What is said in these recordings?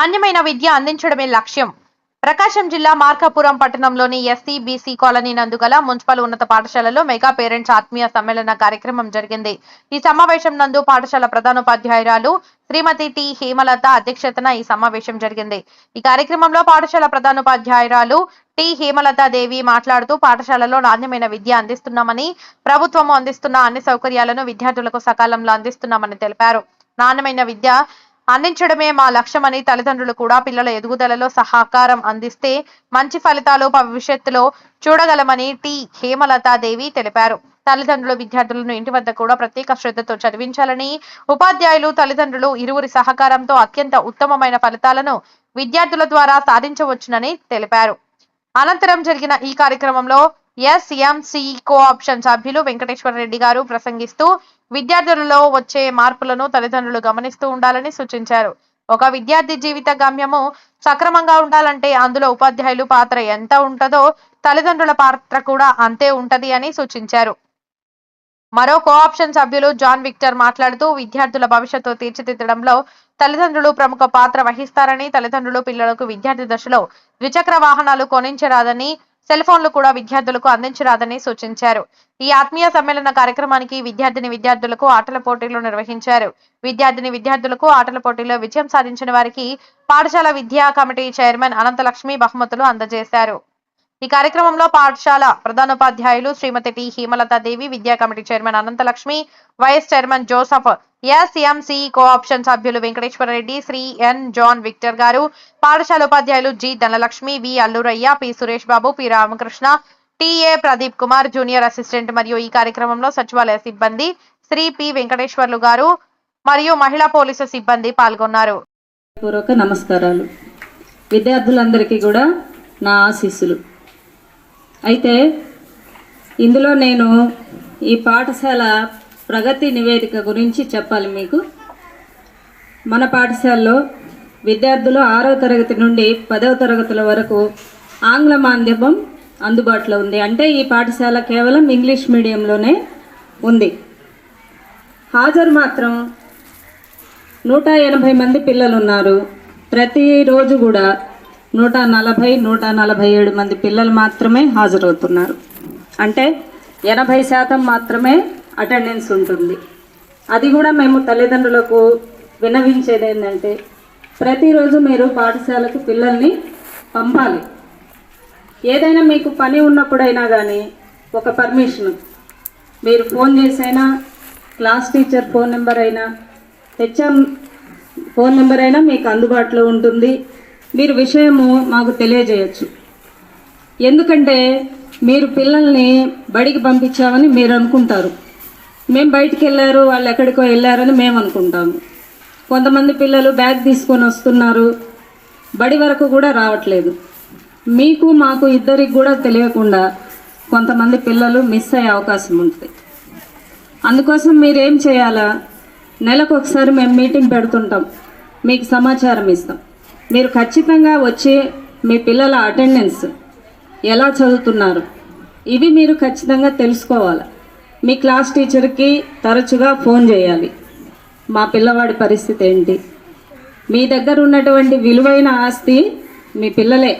నాణ్యమైన విద్య అందించడమే లక్ష్యం. ప్రకాశం జిల్లా మార్కాపురం పట్టణంలోని ఎస్సీ బీసీ కాలనీ నందుగల మున్సిపల్ ఉన్నత పాఠశాలలో మెగా పేరెంట్స్ ఆత్మీయ సమ్మేళన కార్యక్రమం జరిగింది. ఈ సమావేశం నందు పాఠశాల ప్రధానోపాధ్యాయురాలు శ్రీమతి టి హేమలత అధ్యక్షతన ఈ సమావేశం జరిగింది. ఈ కార్యక్రమంలో పాఠశాల ప్రధానోపాధ్యాయురాలు టి హేమలత దేవి మాట్లాడుతూ పాఠశాలలో నాణ్యమైన విద్య అందిస్తున్నామని ప్రభుత్వము అందిస్తున్న అన్ని సౌకర్యాలను విద్యార్థులకు సకాలంలో అందిస్తున్నామని తెలిపారు. నాణ్యమైన విద్య అందించడమే మా లక్ష్యమని తల్లిదండ్రులు కూడా పిల్లల ఎదుగుదలలో సహకారం అందిస్తే మంచి ఫలితాలు భవిష్యత్తులో చూడగలమని టి. హేమలతాదేవి తెలిపారు. తల్లిదండ్రులు విద్యార్థులను ఇంటి వద్ద కూడా ప్రత్యేక శ్రద్ధతో చదివించాలని ఉపాధ్యాయులు తల్లిదండ్రులు ఇరువురి సహకారంతో అత్యంత ఉత్తమమైన ఫలితాలను విద్యార్థుల ద్వారా సాధించవచ్చునని తెలిపారు. అనంతరం జరిగిన ఈ కార్యక్రమంలో కో ఆప్షన్ సభ్యులు వెంకటేశ్వర రెడ్డి గారు ప్రసంగిస్తూ విద్యార్థులలో వచ్చే మార్పులను తల్లిదండ్రులు గమనిస్తూ ఉండాలని సూచించారు. ఒక విద్యార్థి జీవిత గమ్యము సక్రమంగా ఉండాలంటే అందులో ఉపాధ్యాయులు పాత్ర ఎంత ఉంటుందో తల్లిదండ్రుల పాత్ర కూడా అంతే ఉంటది అని సూచించారు. మరో కోఆప్షన్ సభ్యులు జాన్ విక్టర్ మాట్లాడుతూ విద్యార్థుల భవిష్యత్తు తీర్చిదిద్దడంలో తల్లిదండ్రులు ప్రముఖ పాత్ర వహిస్తారని తల్లిదండ్రులు పిల్లలకు విద్యార్థి దశలో ద్విచక్ర వాహనాలు కొనించరాదని సెల్ ఫోన్లు కూడా విద్యార్థులకు అందించరాదని సూచించారు. ఈ ఆత్మీయ సమ్మేళన కార్యక్రమానికి విద్యార్థిని విద్యార్థులకు ఆటల పోటీలు నిర్వహించారు. విద్యార్థిని విద్యార్థులకు ఆటల పోటీలో విజయం సాధించిన వారికి పాఠశాల విద్యా కమిటీ చైర్మన్ అనంతలక్ష్మి బహుమతులు అందజేశారు. ఈ కార్యక్రమంలో పాఠశాల ప్రధానోపాధ్యాయులు శ్రీమతి టి హేమలతా దేవి విద్యా committee chairman Ananthalakshmi vice chairman Joseph SMC cooption సభ్యులు Venkateswara Reddy Shri N John Victor గారు పాఠశాల ఉపాధ్యాయులు G Dhanalakshmi V Alluraiah P Suresh Babu P Ramakrishna TA Pradeep Kumar junior assistant మరియు ఈ కార్యక్రమంలో సచివాలయ సిబ్బంది శ్రీ పి వెంకటేశ్వర్లు గారు మరియు మహిళా పోలీసు సిబ్బంది పాల్గొన్నారు. పూర్వక నమస్కారాలు. విద్యార్థులందరికీ కూడా నా ఆశీస్సులు. అయితే ఇందులో నేను ఈ పాఠశాల ప్రగతి నివేదిక గురించి చెప్పాలి మీకు. మన పాఠశాలలో విద్యార్థులు ఆరో తరగతి నుండి పదవ తరగతుల వరకు ఆంగ్ల మాధ్యమం అందుబాటులో ఉంది. అంటే ఈ పాఠశాల కేవలం ఇంగ్లీష్ మీడియంలోనే ఉంది. హాజరు మాత్రం నూట ఎనభై మంది పిల్లలు ఉన్నారు ప్రతిరోజు కూడా నూట నలభై నూట నలభై ఏడు మంది పిల్లలు మాత్రమే హాజరవుతున్నారు. అంటే ఎనభై శాతం మాత్రమే అటెండెన్స్ ఉంటుంది. అది కూడా మేము తల్లిదండ్రులకు వినవించేది ఏంటంటే ప్రతిరోజు మీరు పాఠశాలకు పిల్లల్ని పంపాలి. ఏదైనా మీకు పని ఉన్నప్పుడైనా కానీ ఒక పర్మిషన్. మీరు ఫోన్ చేసైనా క్లాస్ టీచర్ ఫోన్ నెంబర్ అయినా హెచ్ఎం ఫోన్ నెంబర్ అయినా మీకు అందుబాటులో ఉంటుంది. మీరు విషయము మాకు తెలియజేయచ్చు. ఎందుకంటే మీరు పిల్లల్ని బడికి పంపించామని మీరు అనుకుంటారు. మేము బయటికి వెళ్ళారు వాళ్ళు ఎక్కడికో వెళ్ళారని మేము అనుకుంటాము. కొంతమంది పిల్లలు బ్యాగ్ తీసుకొని వస్తున్నారు బడి వరకు కూడా రావట్లేదు. మీకు మాకు ఇద్దరికి కూడా తెలియకుండా కొంతమంది పిల్లలు మిస్ అయ్యే అవకాశం ఉంటుంది అందుకోసం మీరేం చేయాలా? నెలకు ఒకసారి మేము మీటింగ్ పెడుతుంటాం. మీకు సమాచారం ఇస్తాం. మీరు ఖచ్చితంగా వచ్చి మీ పిల్లల అటెండెన్స్ ఎలా చదువుతున్నారు? ఇవి మీరు ఖచ్చితంగా తెలుసుకోవాలి. మీ క్లాస్ టీచర్కి తరచుగా ఫోన్ చేయాలి. మా పిల్లవాడి పరిస్థితి ఏంటి? మీ దగ్గర ఉన్నటువంటి విలువైన ఆస్తి మీ పిల్లలే.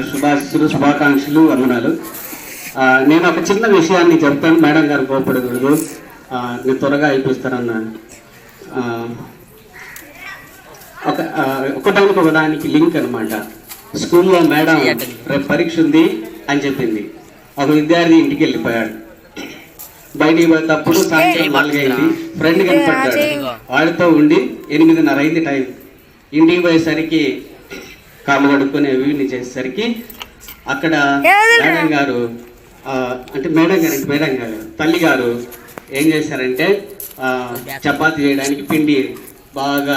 ఆ, శుభాశిస్సులు శుభాకాంక్షలు వందనాలు. నేను ఒక చిన్న విషయాన్ని చెప్తాను. మేడం గారు కోపడకూడదు. నేను త్వరగా అయిపోస్తానన్న ఒక ఒకదానికి ఒకదానికి లింక్ అనమాట స్కూల్లో మేడం రేపు పరీక్ష ఉంది అని చెప్పింది. ఒక విద్యార్థి ఇంటికి వెళ్ళిపోయాడు. బయటికి పోయేటప్పుడు సాయంత్రం నాలుగైంది ఫ్రెండ్ కనపడ్డాడు. వాడితో ఉండి ఎనిమిదిన్నర అయింది టైం. ఇంటికి పోయేసరికి కాళ్ళు కడుక్కొని అవి ఇవి చేసేసరికి అక్కడ మేడం గారు ఆ, అంటే మేడం గారు అంటే మేడం గారు తల్లి గారు ఏం చేశారంటే ఆ, చపాతీ చేయడానికి పిండి బాగా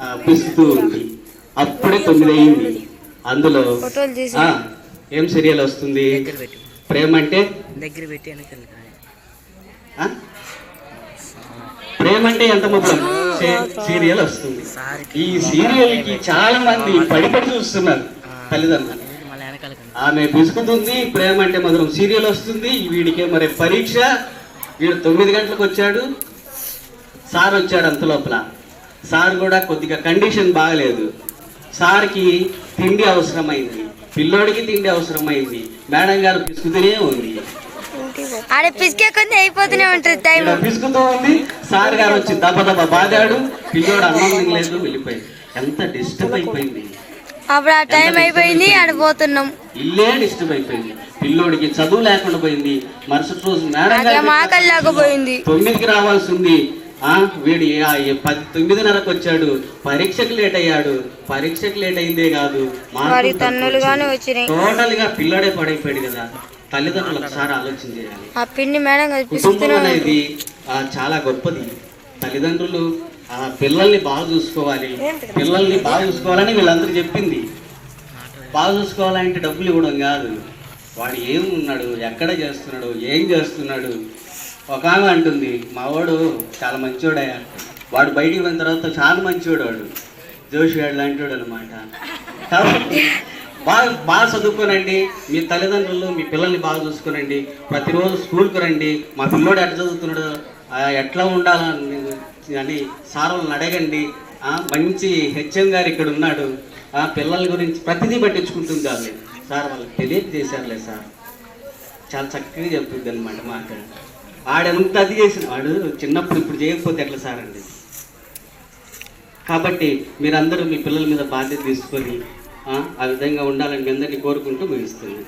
ఆ, పిసుకుతూ ఉంది. అప్పుడే తొమ్మిది అయింది అందులో ఆ, ఏం సీరియల్ వస్తుంది? ప్రేమ అంటే? దగ్గర పెట్టి? ప్రేమ అంటే ఎంత మొత్తం సీరియల్ వస్తుంది. ఈ సీరియల్కి చాలా మంది పడిపడి చూస్తున్నారు తల్లిదండ్రులు. ఆమె బిసుకుతుంది ప్రేమ అంటే మధురం సీరియల్ వస్తుంది వీడికే మరి పరీక్ష. వీడు తొమ్మిది గంటలకు వచ్చాడు. సార్ వచ్చాడు అంత లోపల. సార్ కూడా కొద్దిగా కండిషన్ బాగలేదు. సార్కి తిండి అవసరమైంది. పిల్లోడికి తిండి అవసరమైంది. మేడం గారు పిసుకుతూనే ఉంది. ఆడ పిసికే కొంచెం అయిపోతూనే ఉంటుంది టైం ఈడ పిసుకుతూ ఉంది. సార్ గారు వచ్చి దెబ్బ దెబ్బ బాదాడు. పిల్లోడు అన్నం తినలేదు వెళ్ళిపోయింది ఎంత డిస్టర్బ్ అయిపోయింది. అప్పుడు ఆ టైం అయిపోయింది ఆడ పోతున్నాం. ఇల్లే డిస్టర్బ్ అయిపోయింది. పిల్లోడికి చదువు లేకుండా పోయింది. మరుసటి రోజు మేడం మాకలు లేకపోయింది తొమ్మిదికి రావాల్సి ఉంది. ఆ వీడు పది తొమ్మిదిన్నరకు వచ్చాడు. పరీక్షకు లేట్ అయ్యాడు. పరీక్షకు లేట్ అయిందే కాదు. టోటల్గా పిల్లాడే పడైపోయాడు కదా. తల్లిదండ్రులు ఒకసారి ఆలోచన చేయాలి. ఆ మేడం కుటుంబం అనేది చాలా గొప్పది. తల్లిదండ్రులు ఆ పిల్లల్ని బాగా చూసుకోవాలి. పిల్లల్ని బాగా చూసుకోవాలని వీళ్ళందరూ చెప్పింది. బాగా చూసుకోవాలంటే డబ్బులు ఇవ్వడం కాదు. వాడు ఏం ఉన్నాడు ఎక్కడ చేస్తున్నాడు ఏం చేస్తున్నాడు? ఒక ఆమె అంటుంది మా వాడు చాలా మంచివాడయ్యా వాడు బయటికి పోయిన తర్వాత చాలా మంచివాడు వాడు. జోషి గారు లాంటివాడు అనమాట కాబట్టి బాగా బాగా చదువుకోనండి. మీ తల్లిదండ్రులు మీ పిల్లల్ని బాగా చూసుకోనండి. ప్రతిరోజు స్కూల్కి రండి. మా పిల్లోడు ఎట్లా చదువుతున్నాడు? ఎట్లా ఉండాలని అని సార్ వాళ్ళని అడగండి మంచి హెచ్ఎం గారు ఇక్కడ ఉన్నాడు. ఆ పిల్లల గురించి ప్రతిదీ పట్టించుకుంటుంది వాళ్ళు సార్ వాళ్ళకి తెలియజేశారులే సార్. చాలా చక్కగా చెప్తుంది అనమాట మాట. ఆడెంత అది చేసిన వాడు చిన్నప్పుడు ఇప్పుడు చేయకపోతే ఎట్లా సార్ అండి? కాబట్టి మీరందరూ మీ పిల్లల మీద బాధ్యత తీసుకొని ఆ విధంగా ఉండాలని మీ అందరినీ కోరుకుంటూ ముగిస్తుంది